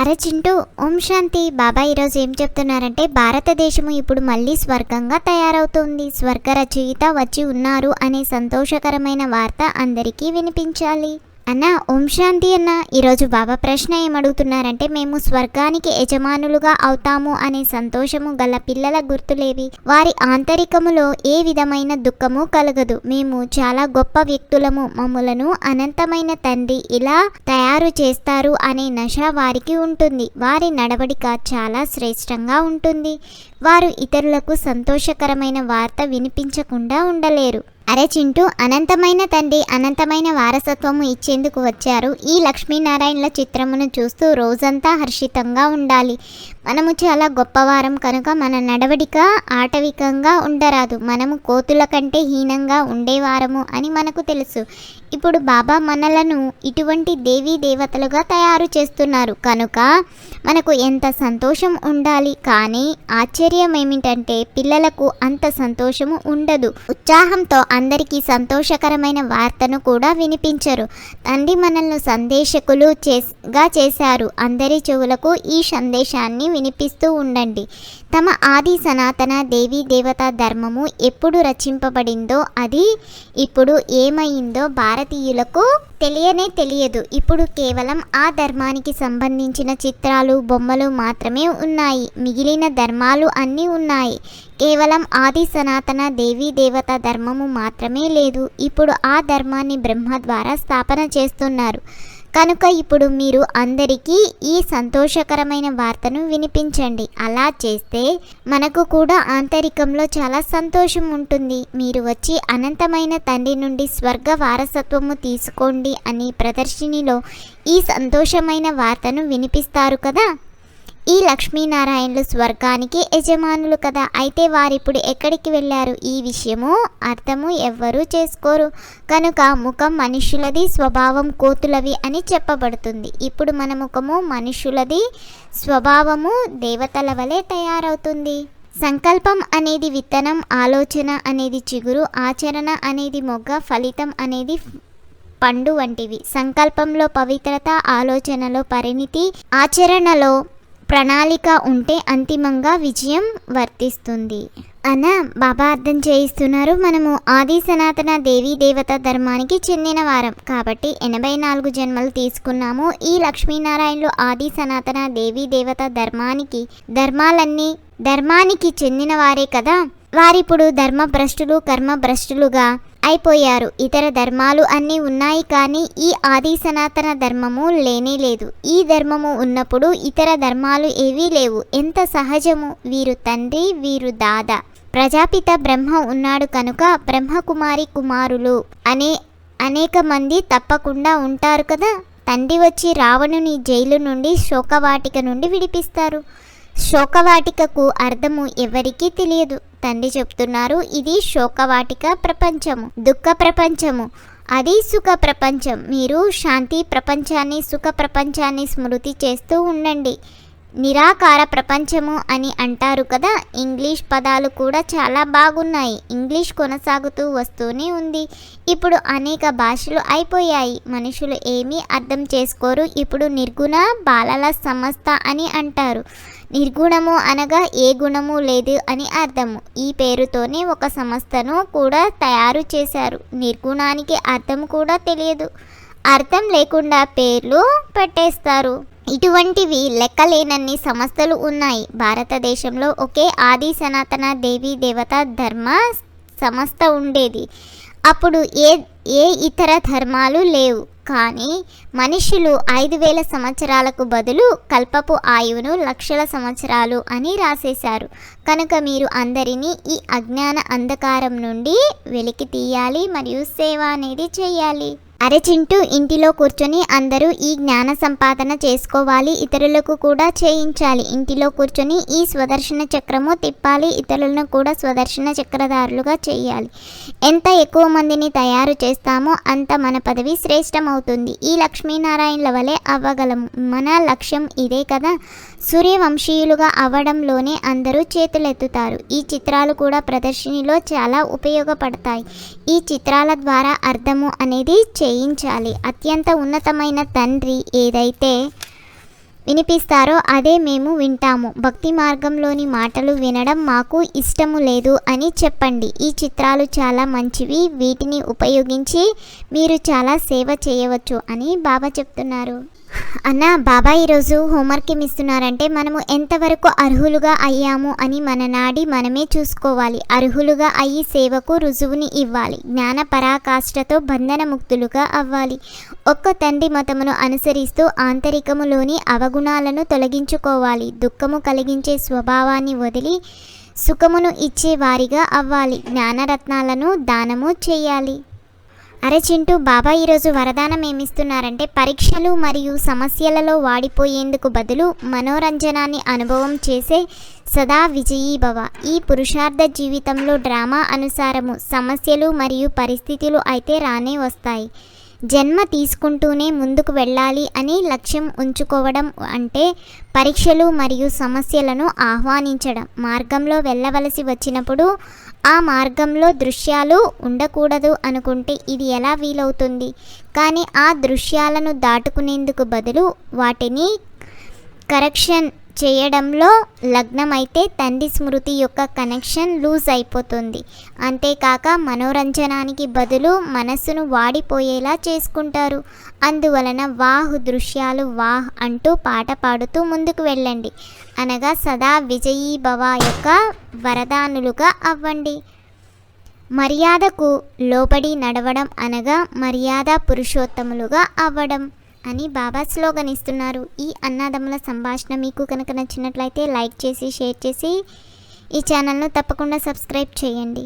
అరే చింటూ ఓం శాంతి. బాబా ఈరోజు ఏం చెప్తున్నారంటే భారతదేశము ఇప్పుడు మళ్ళీ స్వర్గంగా తయారవుతుంది. స్వర్గ రచయిత వచ్చి ఉన్నారు అనే సంతోషకరమైన వార్త అందరికీ వినిపించాలి. అన్న ఓం శాంతి అన్న. ఈరోజు బాబా ప్రశ్న ఏమడుగుతున్నారంటే మేము స్వర్గానికి యజమానులుగా అవుతాము అనే సంతోషము గల పిల్లల గుర్తులేవి. వారి ఆంతరికములో ఏ విధమైన దుఃఖము కలగదు. మేము చాలా గొప్ప వ్యక్తులము. మమ్ములను అనంతమైన తండ్రి ఇలా తయారు చేస్తారు అనే నశ వారికి ఉంటుంది. వారి నడవడిక చాలా శ్రేష్టంగా ఉంటుంది. వారు ఇతరులకు సంతోషకరమైన వార్త వినిపించకుండా ఉండలేరు. అరే చింటూ అనంతమైన తండ్రి అనంతమైన వారసత్వము ఇచ్చేందుకు వచ్చారు. ఈ లక్ష్మీనారాయణల చిత్రమును చూస్తూ రోజంతా హర్షితంగా ఉండాలి. మనము చాలా గొప్పవారం కనుక మన నడవడిక ఆటవికంగా ఉండరాదు. మనము కోతుల కంటే హీనంగా ఉండేవారము అని మనకు తెలుసు. ఇప్పుడు బాబా మనలను ఇటువంటి దేవీ దేవతలుగా తయారు చేస్తున్నారు. కనుక మనకు ఎంత సంతోషం ఉండాలి? కానీ ఆశ్చర్యం ఏమిటంటే పిల్లలకు అంత సంతోషము ఉండదు. ఉత్సాహంతో అందరికీ సంతోషకరమైన వార్తను కూడా వినిపించరు. తండ్రి మనల్ని సందేశకులు చేగా చేశారు. అందరి చెవులకు ఈ సందేశాన్ని వినిపిస్తూ ఉండండి. తమ ఆది సనాతన దేవీ దేవతా ధర్మము ఎప్పుడు రచింపబడిందో అది ఇప్పుడు ఏమైందో భారతీయులకు తెలియనే తెలియదు. ఇప్పుడు కేవలం ఆ ధర్మానికి సంబంధించిన చిత్రాలు బొమ్మలు మాత్రమే ఉన్నాయి. మిగిలిన ధర్మాలు అన్నీ ఉన్నాయి. కేవలం ఆది సనాతన దేవీ దేవత ధర్మము మాత్రమే లేదు. ఇప్పుడు ఆ ధర్మాన్ని బ్రహ్మ ద్వారా స్థాపన చేస్తున్నారు. కనుక ఇప్పుడు మీరు అందరికీ ఈ సంతోషకరమైన వార్తను వినిపించండి. అలా చేస్తే మనకు కూడా ఆంతరికంలో చాలా సంతోషం ఉంటుంది. మీరు వచ్చి అనంతమైన తండ్రి నుండి స్వర్గ వారసత్వము తీసుకోండి అని ప్రదర్శినిలో ఈ సంతోషమైన వార్తను వినిపిస్తారు కదా? ఈ లక్ష్మీనారాయణలు స్వర్గానికి యజమానులు కదా. అయితే వారిప్పుడు ఎక్కడికి వెళ్ళారు? ఈ విషయము అర్థము ఎవ్వరూ చేసుకోరు. కనుక ముఖం మనుషులది స్వభావం కోతులవి అని చెప్పబడుతుంది. ఇప్పుడు మన ముఖము మనుషులది స్వభావము దేవతల వలె తయారవుతుంది. సంకల్పం అనేది విత్తనం ఆలోచన అనేది చిగురు ఆచరణ అనేది మొగ్గ ఫలితం అనేది పండు వంటివి. సంకల్పంలో పవిత్రత ఆలోచనలో పరిణితి ఆచరణలో ప్రణాళిక ఉంటే అంతిమంగా విజయం వర్తిస్తుంది. అన్న బాబా అర్థం చేయిస్తున్నారు. మనము ఆది సనాతన దేవీ దేవత ధర్మానికి చెందిన వారం. కాబట్టి ఎనభై నాలుగు జన్మలు తీసుకున్నాము. ఈ లక్ష్మీనారాయణలు ఆది సనాతన దేవీ దేవత ధర్మానికి ధర్మాలన్నీ ధర్మానికి చెందిన వారే కదా? వారిప్పుడు ధర్మభ్రష్టులు కర్మభ్రష్టులుగా అయిపోయారు. ఇతర ధర్మాలు అన్నీ ఉన్నాయి కానీ ఈ ఆది సనాతన ధర్మము లేనే లేదు. ఈ ధర్మము ఉన్నప్పుడు ఇతర ధర్మాలు ఏవీ లేవు. ఎంత సహజము? వీరు తండ్రి వీరు దాదా. ప్రజాపిత బ్రహ్మ ఉన్నాడు కనుక బ్రహ్మకుమారి కుమారులు అనే అనేక మంది తప్పకుండా ఉంటారు కదా? తండ్రి వచ్చి రావణుని జైలు నుండి శోకవాటిక నుండి విడిపిస్తారు. శోకవాటికకు అర్థము ఎవరికీ తెలియదు. తండ్రి చెప్తున్నారు ఇది శోకవాటిక ప్రపంచము దుఃఖ ప్రపంచము. అది సుఖ ప్రపంచం. మీరు శాంతి ప్రపంచాన్ని సుఖ ప్రపంచాన్ని స్మృతి చేస్తూ ఉండండి. నిరాకార ప్రపంచము అని అంటారు కదా ఇంగ్లీష్ పదాలు కూడా చాలా బాగున్నాయి. ఇంగ్లీష్ కొనసాగుతూ వస్తూనే ఉంది. ఇప్పుడు అనేక భాషలు అయిపోయాయి. మనుషులు ఏమీ అర్థం చేసుకోరు. ఇప్పుడు నిర్గుణ బాలల సంస్థ అని అంటారు. నిర్గుణము అనగా ఏ గుణము లేదు అని అర్థము. ఈ పేరుతోనే ఒక సంస్థను కూడా తయారు చేశారు. నిర్గుణానికి అర్థం కూడా తెలియదు. అర్థం లేకుండా పేర్లు పెట్టేస్తారు. ఇటువంటివి లెక్కలేనన్ని సంస్థలు ఉన్నాయి. భారతదేశంలో ఒకే ఆది సనాతన దేవీ దేవత ధర్మ సంస్థ ఉండేది. అప్పుడు ఏ ఏ ఇతర ధర్మాలు లేవు. కానీ మనుషులు ఐదు వేల సంవత్సరాలకు బదులు కల్పపు ఆయువును లక్షల సంవత్సరాలు అని రాసేశారు. కనుక మీరు అందరినీ ఈ అజ్ఞాన అంధకారం నుండి వెలికి తీయాలి మరియు సేవ అనేది చేయాలి. అరే చింటూ ఇంటిలో కూర్చొని అందరూ ఈ జ్ఞాన సంపాదన చేసుకోవాలి ఇతరులకు కూడా చేయించాలి. ఇంటిలో కూర్చొని ఈ స్వదర్శన చక్రము తిప్పాలి ఇతరులను కూడా స్వదర్శన చక్రధారులుగా చేయాలి. ఎంత ఎక్కువ మందిని తయారు చేస్తామో అంత మన పదవి శ్రేష్టమవుతుంది. ఈ లక్ష్మీనారాయణల వలె అవ్వగలము. మన లక్ష్యం ఇదే కదా? సూర్యవంశీయులుగా అవ్వడంలోనే అందరూ చేతులెత్తుతారు. ఈ చిత్రాలు కూడా ప్రదర్శనలో చాలా ఉపయోగపడతాయి. ఈ చిత్రాల ద్వారా అర్థము అనేది చే చేయించాలి అత్యంత ఉన్నతమైన తండ్రి ఏదైతే వినిపిస్తారో అదే మేము వింటాము. భక్తి మార్గంలోని మాటలు వినడం మాకు ఇష్టము లేదు అని చెప్పండి. ఈ చిత్రాలు చాలా మంచివి. వీటిని ఉపయోగించి మీరు చాలా సేవ చేయవచ్చు అని బాబా చెప్తున్నారు. అన్న బాబా ఈరోజు హోంవర్క్ ఇస్తున్నారంటే మనము ఎంతవరకు అర్హులుగా అయ్యాము అని మన నాడి మనమే చూసుకోవాలి. అర్హులుగా అయ్యి సేవకు రుజువుని ఇవ్వాలి. జ్ఞాన పరాకాష్ఠతో బంధనముక్తులుగా అవ్వాలి. ఒక్క తండ్రి మతమును అనుసరిస్తూ ఆంతరికములోని అవగుణాలను తొలగించుకోవాలి. దుఃఖము కలిగించే స్వభావాన్ని వదిలి సుఖమును ఇచ్చే వారిగా అవ్వాలి. జ్ఞానరత్నాలను దానము చేయాలి. అరే చింటూ బాబా ఈరోజు వరదానం ఏమిస్తున్నారంటే పరీక్షలు మరియు సమస్యలలో వాడిపోయేందుకు బదులు మనోరంజనాన్ని అనుభవం చేసే సదా విజయీ భవ. ఈ పురుషార్థ జీవితంలో డ్రామా అనుసారము సమస్యలు మరియు పరిస్థితులు అయితే రానే వస్తాయి. జన్మ తీసుకుంటూనే ముందుకు వెళ్ళాలి అని లక్ష్యం ఉంచుకోవడం అంటే పరీక్షలు మరియు సమస్యలను ఆహ్వానించడం. మార్గంలో వెళ్ళవలసి వచ్చినప్పుడు ఆ మార్గంలో దృశ్యాలు ఉండకూడదు అనుకుంటే ఇది ఎలా వీలవుతుంది? కానీ ఆ దృశ్యాలను దాటుకునేందుకు బదులు వాటిని కరెక్షన్ చేయడంలో లగ్నమైతే తండ్రి స్మృతి యొక్క కనెక్షన్ లూజ్ అయిపోతుంది. అంతేకాక మనోరంజనానికి బదులు మనస్సును వాడిపోయేలా చేసుకుంటారు. అందువలన వాహ్ దృశ్యాలు వాహ్ అంటూ పాట పాడుతూ ముందుకు వెళ్ళండి. అనగా సదా విజయీ భవ యొక్క వరదానులుగా అవ్వండి. మర్యాదకు లోబడి నడవడం అనగా మర్యాద పురుషోత్తములుగా అవ్వడం. అని బాబా స్లోగన్ ఇస్తున్నారు. ఈ అన్నదమ్ముల సంభాషణ మీకు కనుక నచ్చినట్లయితే లైక్ చేసి షేర్ చేసి ఈ ఛానల్ను తప్పకుండా సబ్స్క్రైబ్ చేయండి.